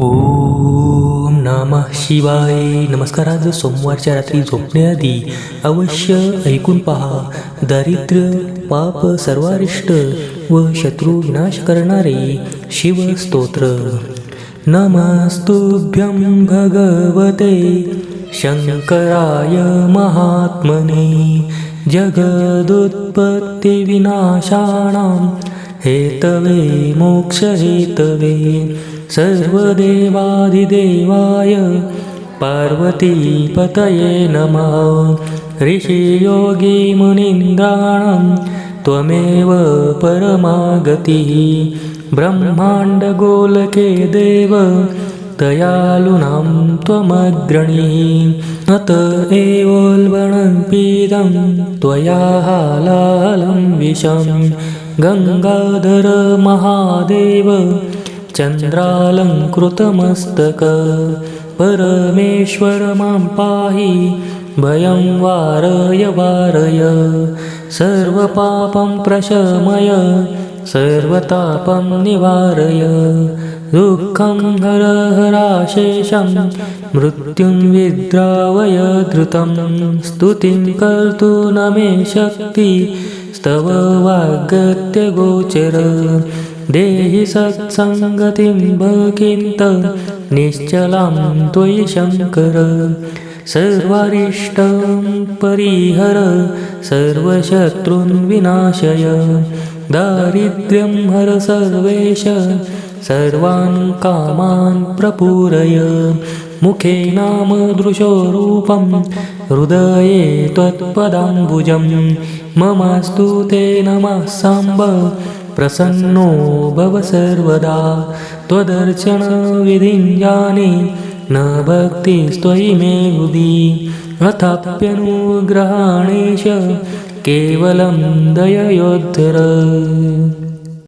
ओम नमः शिवाय. नमस्कार आज सोमवारच्या रात्री झोपण्याआधी अवश्य ऐकून पहा. दारिद्र्य पाप सर्वारिष्ट व शत्रू विनाश करणारे शिवस्तोत्र. नमस्तुभ्यं भगवते. शङ्कराय महात्मने. जगदुत्पत्तिविनाशाणां हेतवे मोक्षहेतवे सर्वदेवादिदेवाय पार्वतीपतये नमः। ऋषियोगीमुनीन्द्राणां त्वमेव परमागतिः। ब्रह्माण्डगोलके देव दयालूनां त्वमग्रणीः। अत एवोल्बणपीदं त्वया हालालं विषं गङ्गाधर महादेव चन्द्रालङ्कृतमस्तक परमेश्वर मां पाहि भयं वारय वारय सर्वपापं प्रशमय सर्वतापं निवारय दुःखं हर हराशेषं मृत्युं विद्रावय धृतं स्तुतिं कर्तु न मे शक्ति स्तव वाग्गत्यगोचर देहि सत्सङ्गतिं भकिन्त निश्चलां त्वयि शङ्कर। सर्वारिष्टं परिहर सर्वशत्रून् विनाशय दारिद्र्यं हर सर्वेश सर्वान् कामान् प्रपूरय। मुखे नाम दृशोरूपं हृदये त्वत्पदाम्बुजं ममास्तु ते नमः साम्ब। प्रसन्नो भव सर्वदा। त्वदर्चनविधिं जाने। न भक्तिस्त्वयि मे हृदि अथाप्यनुग्रहाणेश केवलं दययोद्धर